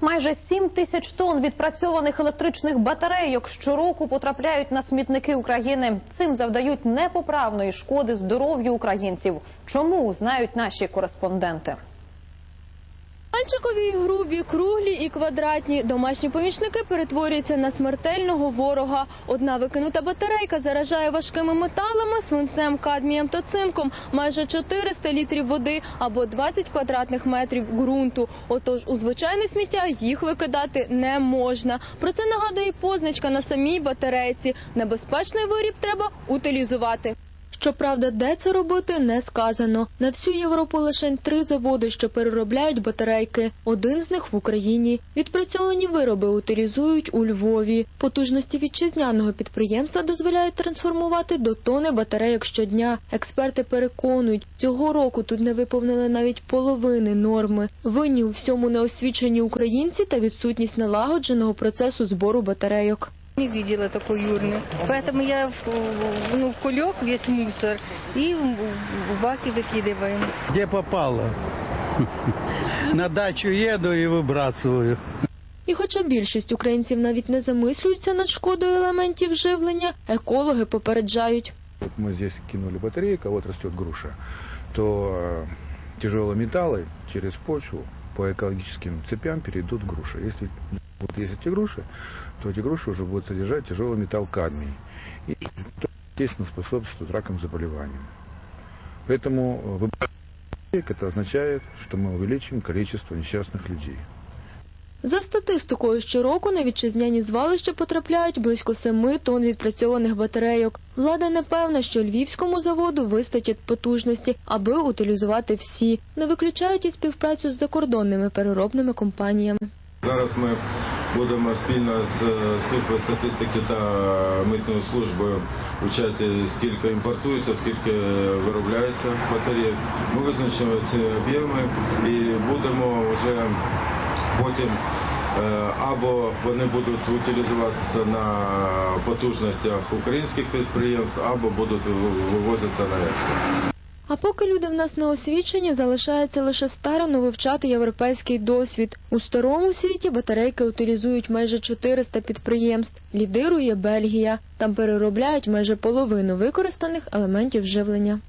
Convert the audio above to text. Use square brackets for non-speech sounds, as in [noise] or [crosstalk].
Майже 7 тисяч тонн відпрацьованих електричних батарейок щороку потрапляють на смітники України. Цим завдають непоправної шкоди здоров'ю українців. Чому знають наші кореспонденти? Пальчикові, грубі, круглі і квадратні домашні помічники перетворюються на смертельного ворога. Одна викинута батарейка заражає важкими металами, свинцем, кадмієм та цинком майже 400 літрів води або 20 квадратних метрів ґрунту. Отож у звичайне сміття їх викидати не можна. Про це нагадує позначка на самій батарейці. Небезпечний виріб треба утилізувати. Щоправда, де це робити, не сказано. На всю Європу лише три заводи, що переробляють батарейки. Один з них в Україні. Відпрацьовані вироби утилізують у Львові. Потужності вітчизняного підприємства дозволяють трансформувати до тони батарейок щодня. Експерти переконують, цього року тут не виповнили навіть половини норми. Винні у всьому неосвічені українці та відсутність налагодженого процесу збору батарейок. Не видела такой урны. Поэтому я в, в- ну, в кулек весь мусор и в, в баки выкидываем. Где попало. [laughs] На дачу еду и выбрасываю. І хоча більшість українців навіть не замислюються над шкодою елементів живлення, екологи попереджають. Вот мы здесь кинули батарейку, а вот растет груша, то э, тяжелые металлы через почву по экологическим цепям перейдут в груши. Если будут есть эти груши, то эти груши уже будут содержать тяжелый металл кадмий. И, то, естественно, способствует раковым заболеваниям. Поэтому это означает, что мы увеличим количество несчастных людей. За статистикою, щороку на вітчизняні звалища потрапляють близько 7 тонн відпрацьованих батарейок. Влада не певна, що львівському заводу вистачить потужності, аби утилізувати всі. Не виключають і співпрацю з закордонними переробними компаніями. Зараз ми будемо спільно з е, службою статистики та митною службою вивчати, скільки імпортується, скільки виробляється батарейок. Ми визначимо ці об'єми і будемо вже потім е, або вони будуть утилізуватися на потужностях українських підприємств, або будуть ви- вивозитися на експорт. А поки люди в нас не освічені, залишається лише старано вивчати європейський досвід. У старому світі батарейки утилізують майже 400 підприємств. Лідирує Бельгія. Там переробляють майже половину використаних елементів живлення.